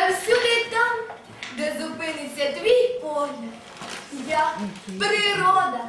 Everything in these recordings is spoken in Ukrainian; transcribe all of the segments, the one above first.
Я всюди там, де зупиниться твій погляд. Я природа.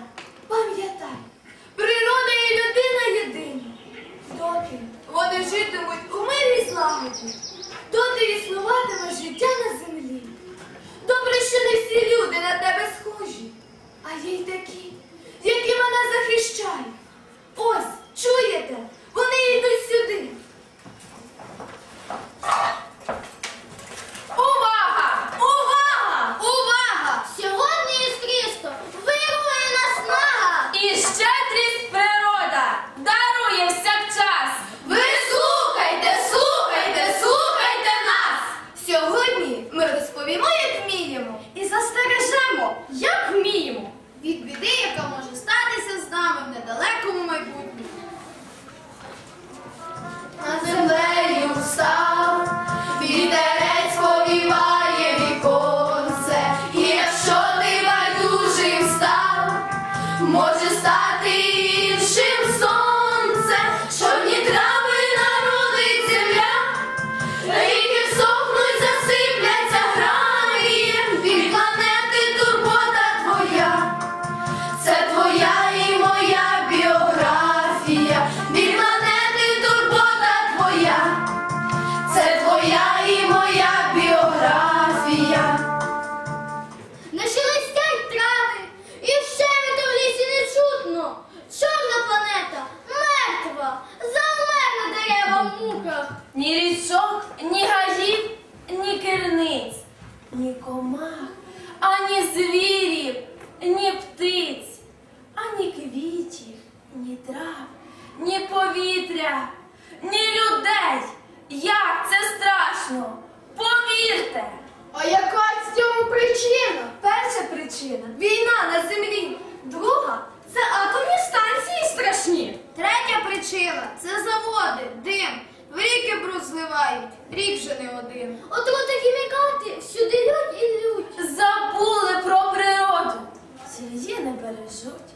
Як це страшно? Повірте! А яка в цьому причина? Перша причина війна на землі. Друга це атомні станції страшні. Третя причина це заводи, дим. В ріки бруд зливають, рік вже не один. Отрути хімікати всюди лють і лють. Забули про природу. Її не бережуть.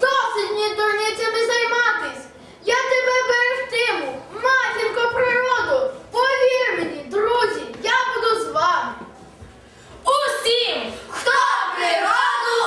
Досить мені дурницями займатись. Я тебе берегтиму, матінко природу. Повір мені, друзі, я буду з вами. Усім, хто природу.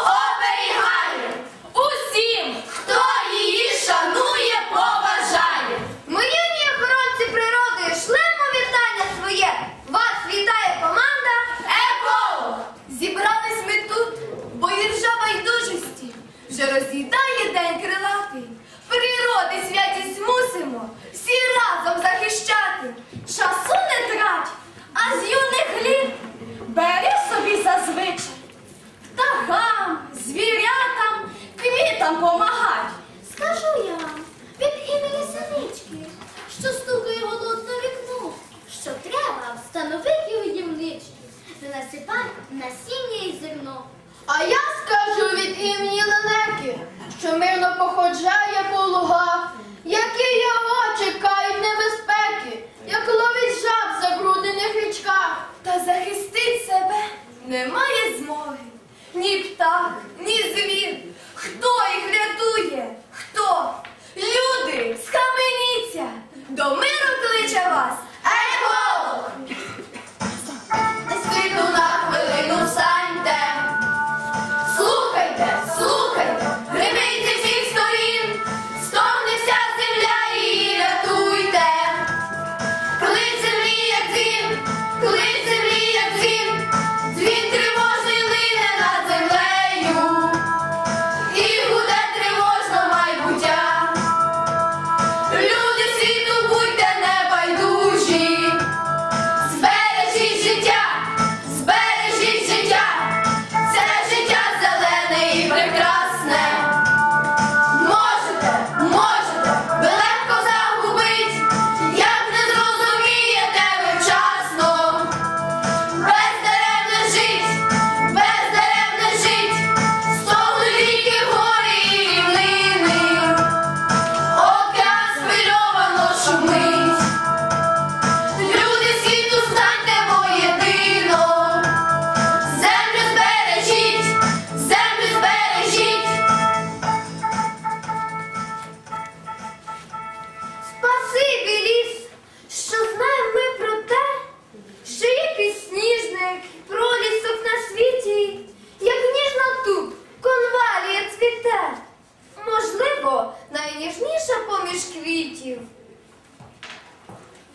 Ще поміж квітів.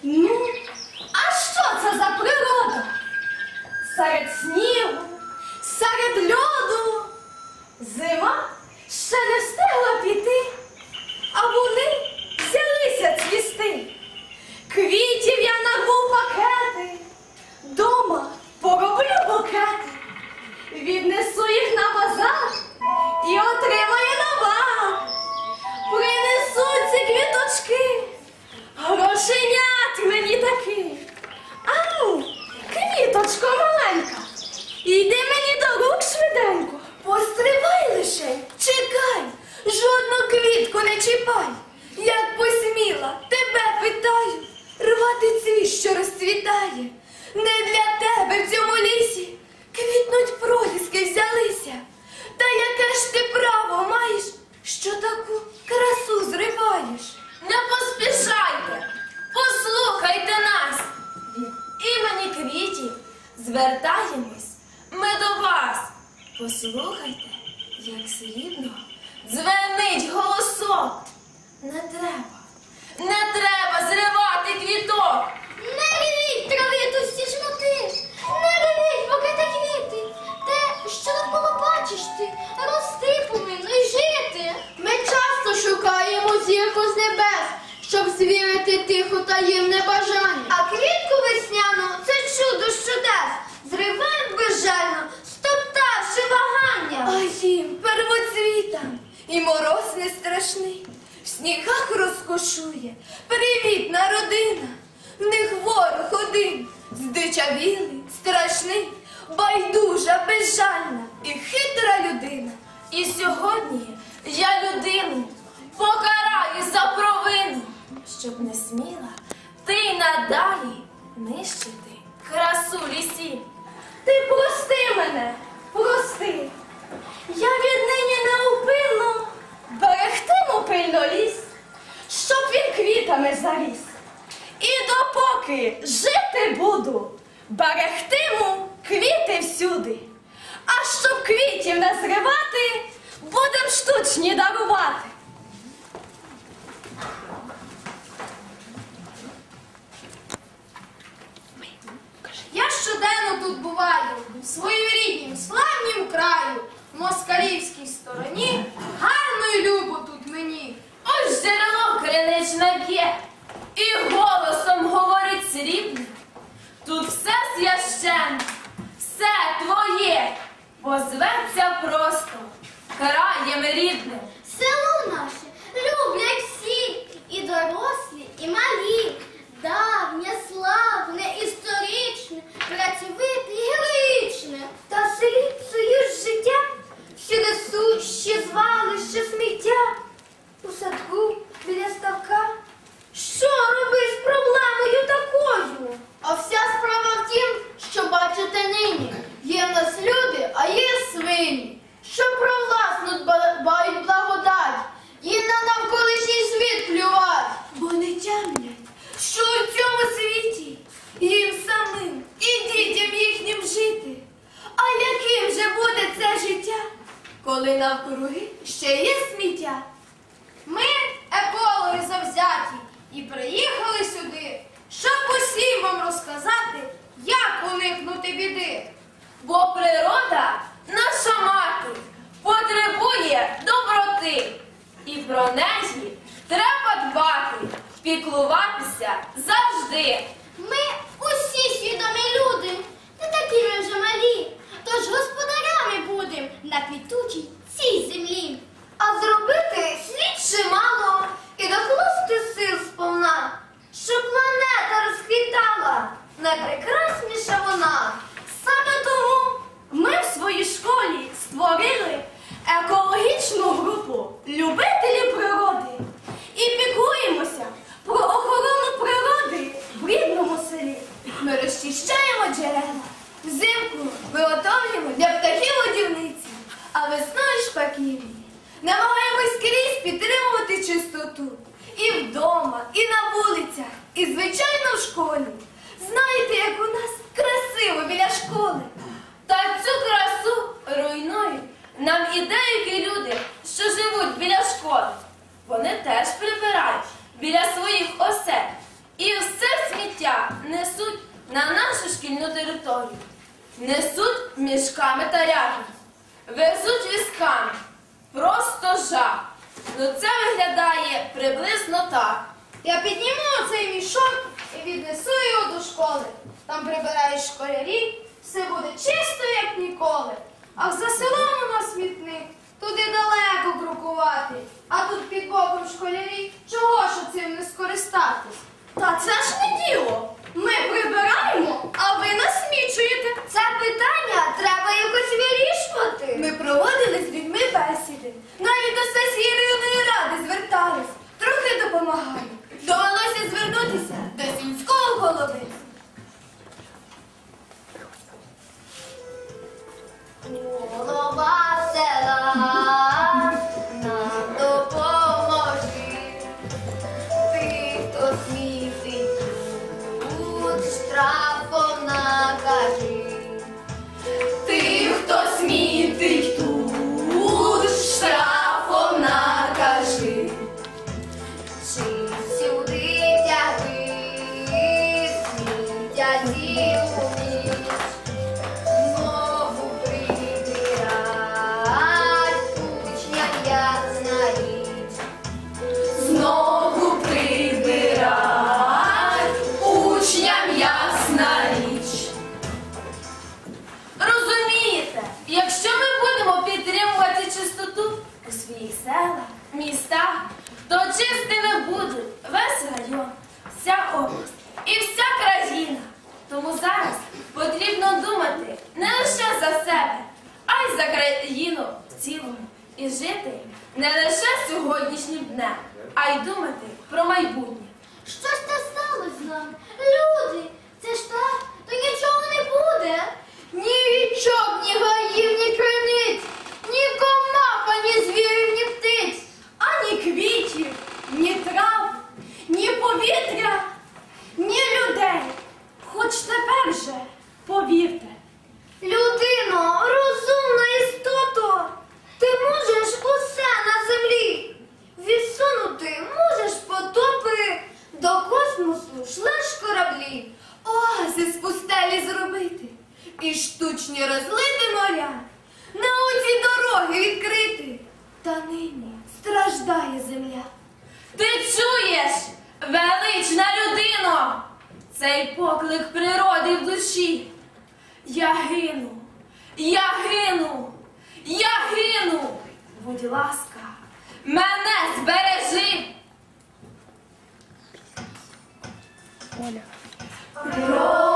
Ну, а що це за природа? Серед снігу, серед льоду. Зима ще не встигла піти, а вони взялися цвісти. Квітів я нарву пакети, дома пороблю букети, віднесу їх на базар і отримаю квіточко маленька, іди мені до рук швиденько. Постривай лише, чекай, жодну квітку не чіпай. Як посміла, тебе питаю, рвати цвіт, що розцвітає. Не для тебе в цьому лісі квітнуть проліски взялися. Та яке ж ти право маєш, що таку красу зриваєш? Не поспішайте, послухайте нас. Від імені квітів звертаємось ми до вас. Послухайте, як срібно дзвенить голосок. Не треба, не треба І сьогодні я людину покараю за провину, щоб не сміла ти й надалі нищити красу лісів. Ти прости мене, прости. Я віднині неупинно берегтиму пильно ліс, щоб він квітами заріс. І допоки жити буду, берегтиму квіти всюди. А щоб квітів не зривати, будем штучні дарувати. Я щоденно тут буваю, в своєріднім славнім краю, в москалівській стороні, гарно й любо тут мені. Ось джерело криничне б'є, і голосом говорить срібне. Тут все священне, все твоє, бо зветься просто краєм рідне. Село наше люблять всі, і дорослі, і малі. Давнє, славне, історичне, працьовите і героїчне. Та селі псують життя, що несуть ще звалище сміття. У садку біля ставка. Що робиш з проблемою такою? А вся справа в тім, що бачите нині. Є в нас люди, а є свині, що про власну дбають благодать, і на навколишній світ плювать. Бо не тямлять, що у цьому світі їм самим і дітям їхнім жити. А яким же буде це життя, коли навкруги ще є сміття? Ми екологи завзяті і приїхали сюди, щоб усім вам розказати, як уникнути біди. Бо природа, наша мати, потребує доброти, і про неї треба дбати, піклуватися завжди. Ми усі свідомі люди, не такі ми вже малі, тож господарями будем на квітучій цій землі. А зробити слід чимало і докласти сил сповна, щоб планета розквітала, найпрекрасніша вона. Саме тому ми в своїй школі створили екологічну групу любителі природи і піклуємося про охорону природи в рідному селі. Ми розчищаємо джерела, взимку виготовлюємо для птахів годівниці, а весною шпаківні. Намагаємось скрізь підтримувати чистоту і вдома, і на вулицях, і звичайно в школі. Знаєте, як у нас красиво біля школи. Та цю красу руйнують нам і деякі люди, що живуть біля школи. Вони теж прибирають біля своїх осель і все сміття несуть на нашу шкільну територію. Несуть мішками та рядами, везуть візками. Просто жах. Ну це виглядає приблизно так. Я підніму цей мішок і віднесу його до школи. Там прибирають школярі, все буде чисто, як ніколи. А за селом у нас смітник, туди далеко крокувати. А тут під боком школярі, чого ж цим не скористатись? Та це ж не діло. Ми прибираємо, а ви насмічуєте. Це питання треба якось вирішувати. Ми проводили з людьми бесіди. Навіть до сесії районної ради звертались. Трохи допомагали. Довелося звернутися страждає земля. Ти чуєш, велична людино, цей поклик природи в душі. Я гину, я гину, я гину. Будь ласка, мене збережи. Природа